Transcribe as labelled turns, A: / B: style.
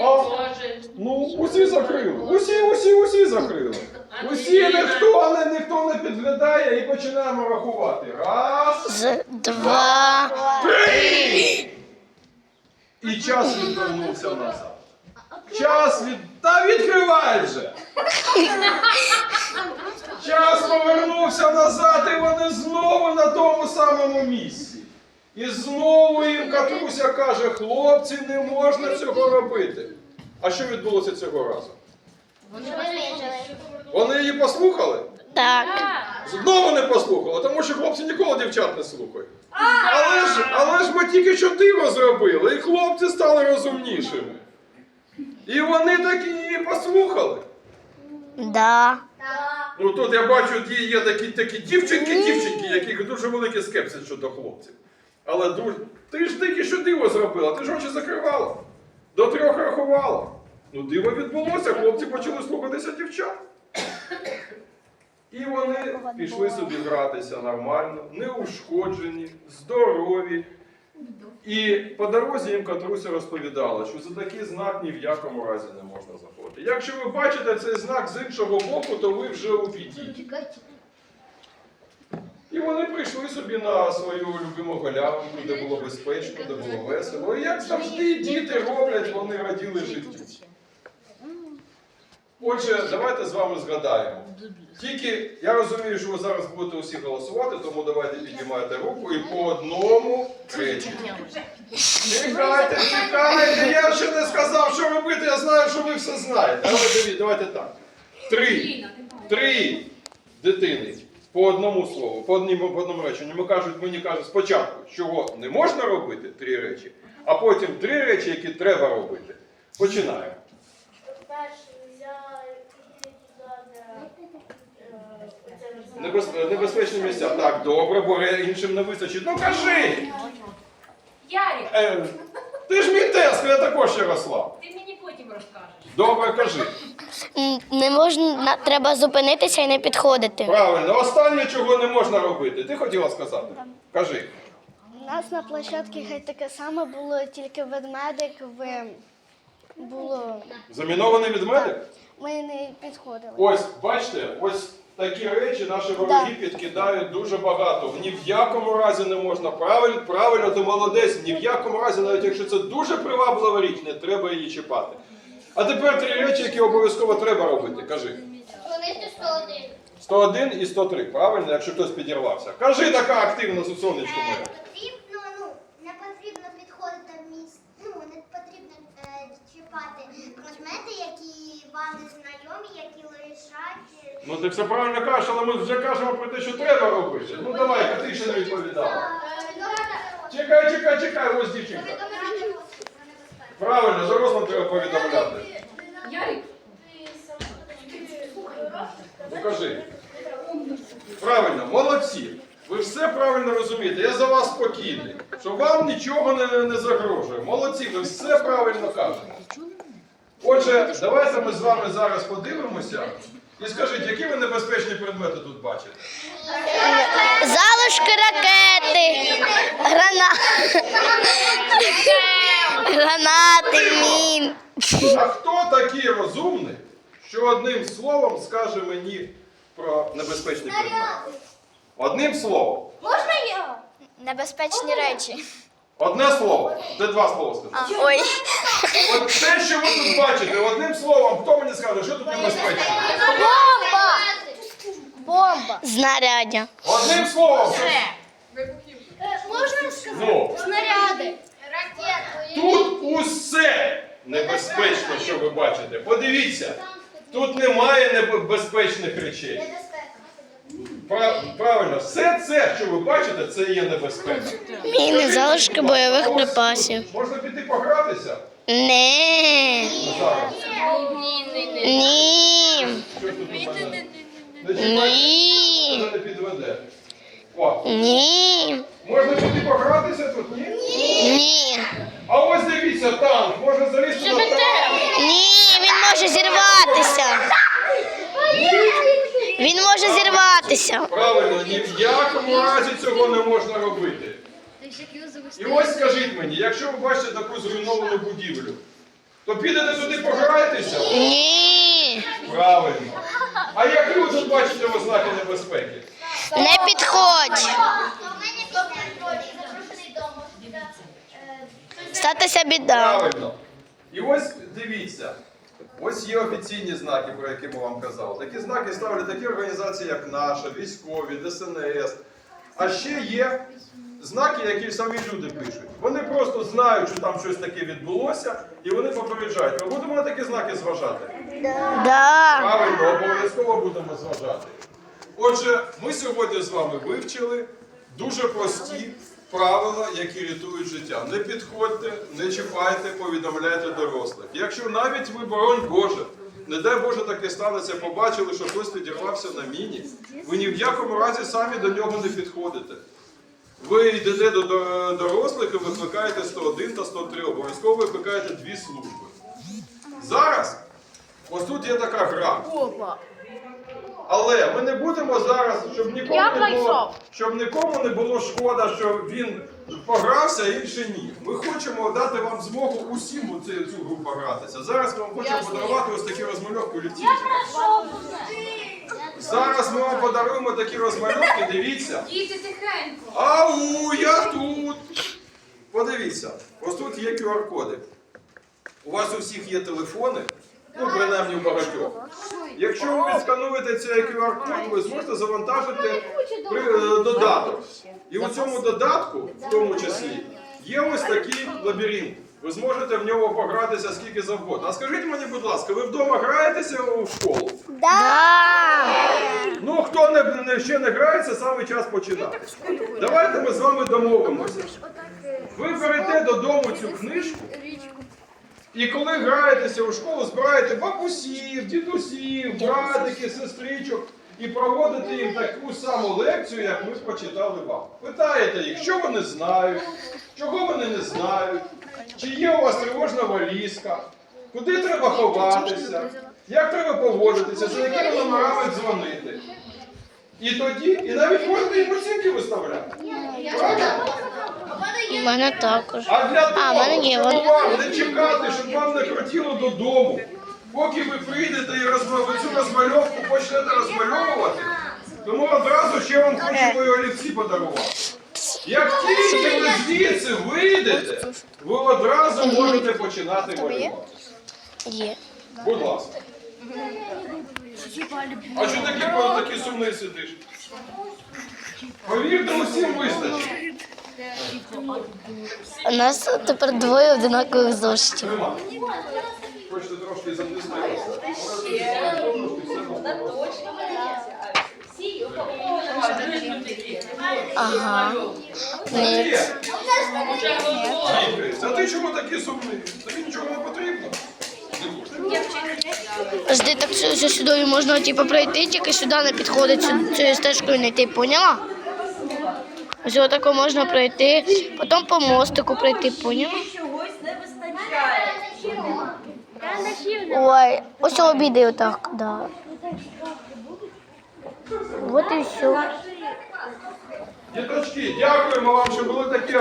A: А, ну, усі закрили. Усі, усі, усі закрили. Усі ніхто не, ніхто не підглядає і починаємо рахувати. Раз,
B: два.
A: три. І час відвернувся назад. Час від. Та відкривай вже! Час повернувся назад, і вони знову на тому самому місці. І знову їм Катруся каже: хлопці, не можна цього робити. А що відбулося цього разу? Вони її послухали?
B: Так.
A: Знову не послухали, тому що хлопці ніколи дівчат не слухають. Але ж, але ж ми тільки що диво зробили, і хлопці стали розумнішими. І вони таки її послухали.
B: Да.
A: Ну тут я бачу, є такі, такі дівчинки-дівчинки, яких дуже великий скепсис щодо хлопців. Але дуже. Ти ж тільки що диво зробила, ти ж очі закривала. До трьох рахувала. Ну, диво відбулося, хлопці почали слухатися дівчат. І вони пішли собі гратися нормально, неушкоджені, здорові. І по дорозі їм Катруся розповідала, що за такий знак ні в якому разі не можна заходити. Якщо ви бачите цей знак з іншого боку, то ви вже у біді. Вони прийшли собі на свою любиму галявинку, де було безпечно, де було весело. І як завжди діти роблять, вони раділи життю. Отже, давайте з вами згадаємо. Тільки я розумію, що ви зараз будете усі голосувати, тому давайте піднімайте руку і по одному речі. Чекайте, чекайте, я ще не сказав, що робити, я знаю, що ви все знаєте. Але давайте так. Три. Три дитини по одному слову, по одному, по одному реченню. Ми кажуть, мені кажуть спочатку, чого не можна робити, три речі, а потім три речі, які треба робити. Починаємо.
C: Оце
A: Небез... Небезпечні місця. Так, добре, бо іншим не вистачить. Ну кажи!
D: Ярик,
A: Е, ти ж мій тест, я також Ярослав.
D: ти мені потім розкажеш.
A: Добре, кажи.
B: Не можна, треба зупинитися і не підходити.
A: Правильно, останнє, чого не можна робити. Ти хотіла сказати? Кажи.
E: У нас на площадці хай таке саме було, тільки ведмедик ви було.
A: Замінований відмедик?
E: Ми не підходили.
A: Ось, бачите, ось такі речі наші вороги підкидають дуже багато. Ні в якому разі не можна. Правильно, правильно, ти молодець. Ні в якому разі, навіть якщо це дуже приваблива річ, не треба її чіпати. А тепер три речі, які обов'язково треба робити. Кажи.
C: Вони 101.
A: 101 і 103, правильно, якщо хтось підірвався. Кажи така активна сонечко моє.
C: Потрібно, ну, не потрібно підходити в місць, ну, не потрібно е, чіпати предмети, які вам не знайомі, які лежать. е,
A: Ну ти все правильно кажеш, але ми вже кажемо про те, що треба робити. Ну давай, ти ще не відповідала. Чекай, чекай, чекай, ось дівчинка. Правильно, дорослим треба повідомляти.
D: Ярик,
A: Ну кажи. Правильно, молодці. Ви все правильно розумієте. Я за вас спокійний. Що вам нічого не, не загрожує. Молодці, ви все правильно кажете. Отже, давайте ми з вами зараз подивимося. І скажіть, які ви небезпечні предмети тут бачите?
B: Залишки ракети, грана... гранати, мін.
A: А хто такий розумний, що одним словом скаже мені про небезпечний предмет? Одним словом.
C: Можна я?
E: Небезпечні речі.
A: Одне слово. Ти два слова скажи.
B: Ой.
A: От те, що ви тут бачите, одним словом, хто мені скаже, що тут небезпечно?
E: Бомба! Бомба!
B: Знаряддя.
A: Одним словом.
C: Можна сказати?
A: Ну,
C: Снаряди. Ракети.
A: тут усе небезпечно, що ви бачите. Подивіться, тут немає небезпечних речей. Пра- Правильно, все це, що ви бачите, це є небезпека.
B: Міни, залишки бойових
A: Ось
B: припасів.
A: тут Можна піти погратися
B: Не.
A: зараз.
B: Ні.
A: Що тут у мене? Не чіпайте,
B: Ні.
A: мене не підведе. О,
B: Ні.
A: можна піти погратися тут, ні?
B: Ні.
A: А ось дивіться, танк, можна залізти на танк.
B: Ні, він може зірватися. Він може зірватися.
A: Правильно, ні в якому разі цього не можна робити. І ось скажіть мені, якщо ви бачите таку зруйновану будівлю, То підете туди пограєтеся?
B: Ні.
A: Правильно. А ви тут бачите ознаки небезпеки?
B: Не підходь. Статися біда.
A: Правильно. І ось дивіться. Ось є офіційні знаки, про які ми вам казали. Такі знаки ставлять такі організації, як наша, військові, ДСНС. А ще є знаки, які самі люди пишуть. Вони просто знають, що там щось таке відбулося, і вони попереджають. Ми будемо на такі знаки зважати.
B: Да.
A: Правильно, обов'язково будемо зважати. Отже, ми сьогодні з вами вивчили дуже прості правила, які рятують життя. Не підходьте, не чіпайте, повідомляйте дорослих. Якщо навіть ви, боронь Боже, не дай Боже таке станеться, побачили, що хтось підірвався на міні, ви ні в якому разі самі до нього не підходите. Ви йдете до до- дорослих і викликаєте 101 та 103, обов'язково викликаєте дві служби. Зараз Ось тут є така гра. Але ми не будемо зараз, щоб нікому
D: Я
A: не було,
D: знайшов.
A: щоб нікому не було шкода, що він погрався, а інший ні. Ми хочемо дати вам змогу усім у цю, цю гру погратися. Зараз ми вам хочемо подарувати ось такі розмальовки олівців. Зараз ми вам подаруємо такі розмальовки, дивіться.
D: Діти тихенько.
A: Ау, я тут! Подивіться, ось тут є QR-коди. У вас у всіх є телефони, ну принаймні у багатьох. Якщо ви відскануєте цей QR-код, ви зможете завантажити е, додаток. І у цьому додатку, в тому числі, є ось такий лабіринт. Ви зможете в нього погратися скільки завгодно. А скажіть мені, будь ласка, ви вдома граєтеся у школу?
B: Да.
A: Ну, хто не, не- ще не грається, саме час починати. Давайте ми з вами домовимося. Ви берете додому цю книжку, і коли граєтеся у школу, збираєте бабусів, дідусів, братиків, сестричок і проводите їм таку саму лекцію, як ми прочитали вам. Питаєте їх, що вони знають, чого вони не знають, чи є у вас тривожна валізка, куди треба ховатися, як треба поводитися, за якими номерами дзвонити. І тоді, і навіть можете їм оцінки виставляти.
B: У мене також.
A: А для
B: А, мене
A: того,
B: є,
A: щоб вам не чекати, щоб вам не крутіло додому, поки ви прийдете і розма- ви цю розмальовку почнете розмальовувати, тому одразу ще вам хочу мої олівці подарувати. Як тільки ви звідси вийдете, ви одразу можете починати малювати.
B: Є.
A: Будь ласка. А що такі, такий сумний сидиш? Повірте, усім вистачить.
B: У нас тепер двоє одинакових зошитів.
A: Хочете трошки занести?
B: Ага. Ні.
A: Ні. А ти чому такий сумний? Тобі нічого не потрібно?
B: Жди, так сюди можна типу, пройти, тільки сюди не підходить цією стежкою не йти, поняла? Ось отако можна пройти, потім по мостику пройти, поняла? Ой, ось обійди отак, да. От і все.
A: Діточки, дякуємо вам, що були такі